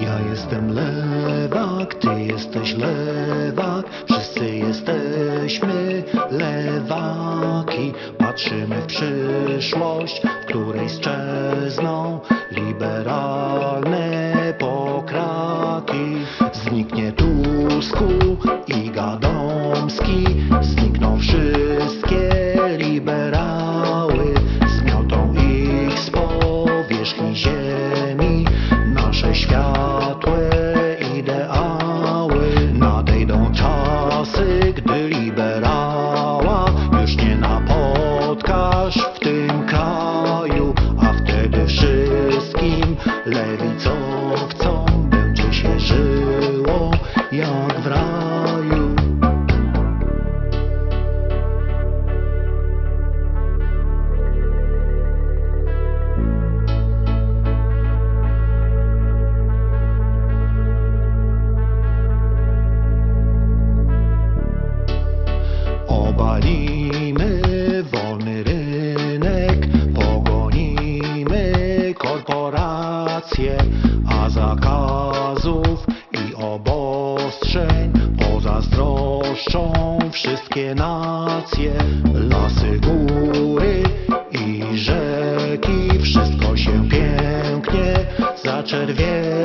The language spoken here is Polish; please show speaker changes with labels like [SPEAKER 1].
[SPEAKER 1] Ja jestem lewak, ty jesteś lewak, wszyscy jesteśmy lewaki. Patrzymy w przyszłość, w której sczezną liberalne pokraki. Zniknie Tusku i Gadomski, znikną wszystkie liberały, zmiotą ich z powierzchni ziemi lewicowcom będzie się żyło jak w raju. Obalimy wolny rynek, pogonimy korporacje, a zakazów i obostrzeń pozazdroszczą wszystkie nacje. Lasy, góry i rzeki, wszystko się pięknie zaczerwieni,